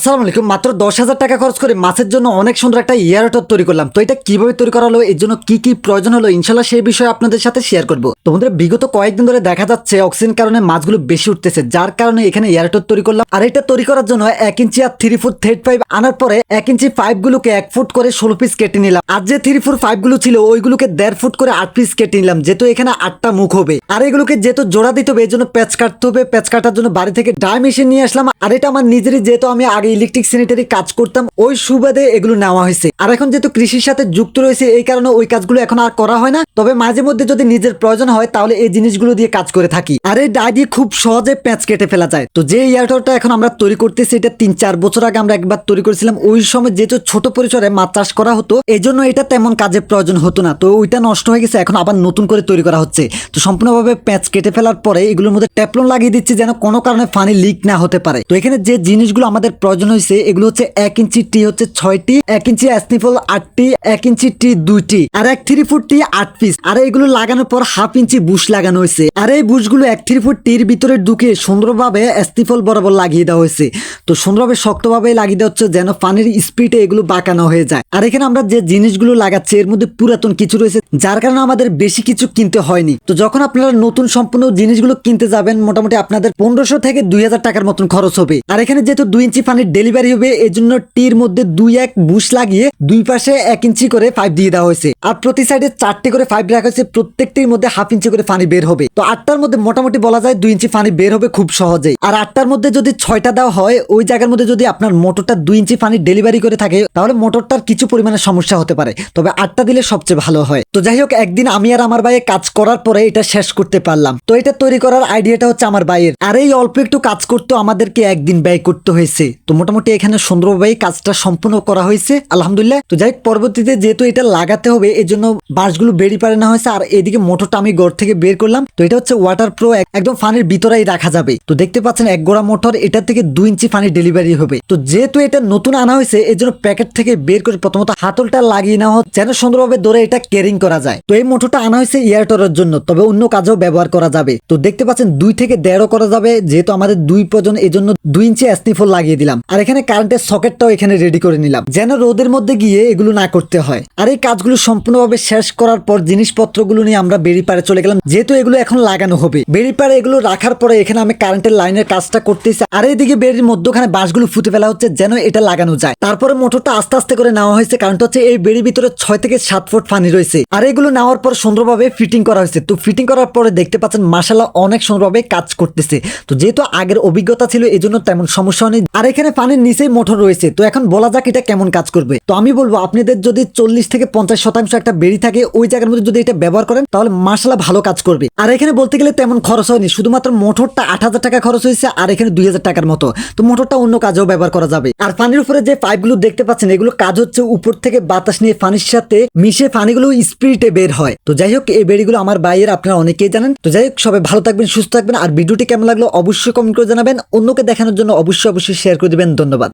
আসসালামু আলাইকুম। মাত্র দশ হাজার টাকা খরচ করে মাছের জন্য অনেক সুন্দর একটা ইয়ারটর তৈরি করলাম। তো এটা কীভাবে তৈরি করা হলো, এর জন্য কি কি প্রয়োজন হলো, ইনশাল্লাহ সেই বিষয়ে আপনাদের সাথে শেয়ার করব। তোমাদের বিগত কয়েকদিন ধরে দেখা যাচ্ছে অক্সিজেন কারণে মাছগুলো বেশি উঠতেছে, যার কারণে এখানে ইয়ারটর তৈরি করলাম। আর এটা তৈরি করার জন্য এক ইঞ্চি আর থ্রি ফুট থার্ড পাইপ আনার পরে এক ইঞ্চি পাইপ গুলোকে এক ফুট করে ষোলো পিস কেটে নিলাম। আর যে থ্রি ফুট পাইপগুলো ছিল, ওইগুলোকে দেড় ফুট করে আট পিস কেটে নিলাম, যেহেতু এখানে আটটা মুখ হবে। আর এগুলোকে যেহেতু জোড়া দিতে হবে এই জন্য প্যাচ কাটতে হবে। প্যাচ কাটার জন্য বাড়ি থেকে ডাই মেশিন নিয়ে আসলাম। আর এটা আমার নিজেরই, যেহেতু আমি আগে ইলেকট্রিক স্যানিটারি কাজ করতাম, ওই সুবাদে এগুলো নেওয়া হয়েছে। আর এখন যেহেতু কৃষির সাথে যুক্ত রয়েছে, এই কারণে ওই কাজগুলো এখন আর করা হয় না। তবে মাঝে মধ্যে যদি নিজের প্রয়োজন হয়, তাহলে এই জিনিসগুলো দিয়ে কাজ করে থাকি। আর এই ডাই দিয়ে খুব সহজে প্যাঁচ কেটে ফেলা যায়। তো যে এয়ারটরটা এখন আমরা তৈরি করতেছি, এটা তিন চার বছর আগে আমরা একবার তৈরি করেছিলাম। ওই সময় যেহেতু ছোট পরিসরে মাছ চাষ করা হতো এই জন্য এটা তেমন কাজের প্রয়োজন হতো না। তো ওইটা নষ্ট হয়ে গেছে, এখন আবার নতুন করে তৈরি করা হচ্ছে। তো সম্পূর্ণভাবে প্যাঁচ কেটে ফেলার পরে এগুলোর মধ্যে ট্যাপলন লাগিয়ে দিচ্ছি, যেন কোনো কারণে পানি লিক না হতে পারে। তো এখানে যে জিনিসগুলো আমাদের প্রয়োজন হয়েছে, এগুলো হচ্ছে এক ইঞ্চি টি, হচ্ছে ছয়টি, এক ইঞ্চি অ্যাসনিফল আটটি, এক ইঞ্চি টি দুইটি, আর এক থ্রি ফুট টি আট পিস। আর এগুলো লাগানোর পর হাফ ইঞ্চি বুশ লাগানো হয়েছে। আর এই বুশগুলো এক থ্রি ফুট টির ভিতরে ঢুকে সুন্দরভাবে অ্যাসনিফল বরাবর লাগিয়ে দেওয়া হয়েছে। তো সুন্দরভাবে শক্তভাবে লাগিয়ে দেওয়া হচ্ছে যেন পানির স্পিডে এগুলো বাঁকানো হয়ে যায়। আর এখানে আমরা যে জিনিসগুলো লাগাচ্ছি, এর মধ্যে পুরাতন কিছু রয়েছে, যার কারণে আমাদের বেশি কিছু কিনতে হয়নি। তো যখন আপনারা নতুন সম্পূর্ণ জিনিসগুলো কিনতে যাবেন, মোটামুটি আপনাদের পনেরোশো থেকে দুই হাজার টাকার মতন খরচ হবে। আর এখানে যেহেতু দুই ইঞ্চি পানির ডেলিভারি হবে এই জন্য টির মধ্যে দুই এক বুশ লাগিয়ে দুই পাশে এক ইঞ্চি করে পাইপ দিয়ে দেওয়া হয়েছে। আর প্রতি সাইডে চারটে করে পাইপ রাখা হয়েছে, প্রত্যেকটির মধ্যে হাফ ইঞ্চি করে পানি বের হবে। তো আটটার মধ্যে মোটামুটি বলা যায় দুই ইঞ্চি পানি বের হবে খুব সহজেই। আর আটটার মধ্যে যদি ছয়টা দেওয়া হয়, ওই জায়গার মধ্যে যদি আপনার মোটরটা দুই ইঞ্চি পানি ডেলিভারি করে থাকে, তাহলে মোটরটার কিছু পরিমাণে সমস্যা হতে পারে। তবে আটটা দিলে সবচেয়ে ভালো হয়। তো যাই হোক, একদিন আমি আর আমার ভাইয়ে কাজ করার পরে এটা শেষ করতে পারলাম। তো এটা তৈরি করার আইডিয়াটা হচ্ছে আমার ভাইয়ের। আর এই অল্প একটু কাজ করতে আমাদেরকে একদিন ব্যয় করতে হয়েছে। তো মোটামুটি এখানে সুন্দরভাবে কাজটা সম্পূর্ণ করা হয়েছে, আলহামদুলিল্লাহ। তো যাই পরবর্তীতে যেহেতু এটা লাগাতে হবে এই জন্য বাঁশগুলো বেরিয়ে পারে না হয়েছে, আর এদিকে মোটরটা আমি ঘর থেকে বের করলাম। তো এটা হচ্ছে ওয়াটার প্রো একদম ফানির ভিতরেই রাখা যাবে। তো দেখতে পাচ্ছেন এক গোড়া মোটর এটা থেকে দুই ইঞ্চি পানি ডেলিভারি হবে। তো যেহেতু এটা নতুন আনা হয়েছে এই জন্য প্যাকেট থেকে বের করে প্রথমত হাতলটা লাগিয়ে নেওয়া হচ্ছে যেন সুন্দরভাবে ধরে এটা কেরিং করা যায়। তো এই মোটরটা আনা হয়েছে ইয়ারটরের জন্য, তবে অন্য কাজেও ব্যবহার করা যাবে। তো দেখতে পাচ্ছেন দুই থেকে দেড়ও করা যাবে, যেহেতু আমাদের দুই প্রজন এই জন্য দুই ইঞ্চি অ্যাসনিফল লাগিয়ে দিলাম। আর এখানে কারেন্টের সকেটটাও এখানে রেডি করে নিলাম। যেন রোদের মধ্যে গিয়ে এগুলো না করতে হয়। আর এই কাজগুলো সম্পূর্ণভাবে শেষ করার পর জিনিসপত্রগুলো নিয়ে আমরা বেরি পারে চলে গেলাম, যেহেতু এগুলো এখন লাগানো হবে। বেরি পারে এগুলো রাখার পরে এখানে আমি কারেন্টের লাইনের কাজটা করতেছি। আর এইদিকে বেরির মধ্যখানে বাঁশগুলো ফুটে ফেলা হচ্ছে, যেন এটা লাগানো যায়। তারপরে মোটরটা আস্তে আস্তে করে নেওয়া হয়েছে কারণটা হচ্ছে এই বেরির ভিতরে ছয় থেকে সাত ফুট পানি রয়েছে। আর এগুলো নেওয়ার পর সুন্দরভাবে ফিটিং করা হয়েছে। তো ফিটিং করার পরে দেখতে পাচ্ছেন মাসালা অনেক সুন্দরভাবে কাজ করতেছে। তো যেহেতু আগের অভিজ্ঞতা ছিল এই জন্য তেমন সমস্যা নেই আর এখানে পানির নিচেই মোটর রয়েছে। তো এখন বলা যাক এটা কেমন কাজ করবে। তো আমি বলব, আপনাদের যদি চল্লিশ থেকে পঞ্চাশ শতাংশ একটা বেরি থাকে, ওই জায়গার মধ্যে যদি এটা ব্যবহার করেন, তাহলে মাসালা ভালো কাজ করবে। আর এখানে বলতে গেলে তেমন খরচ হয়নি, শুধুমাত্র মোটরটা আট হাজার টাকা খরচ হয়েছে, আর এখানে দুই হাজার টাকার মতো। তো মোটরটা অন্য কাজেও ব্যবহার করা যাবে। আর পানির উপরে যে পাইপগুলো দেখতে পাচ্ছেন, এগুলো কাজ হচ্ছে উপর থেকে বাতাস নিয়ে পানির সাথে মিশে পানিগুলো স্পিরিটে বের হয়। তো যাই হোক, এই বেরিগুলো আমার বাইয়ের আপনারা অনেকেই জানেন। তো যাই হোক, সবাই ভালো থাকবেন, সুস্থ থাকবেন। আর ভিডিওটি কেমন লাগল অবশ্যই কমেন্ট করে জানাবেন। অন্যকে দেখানোর জন্য অবশ্যই অবশ্যই শেয়ার করে দিবেন ধন্যবাদ।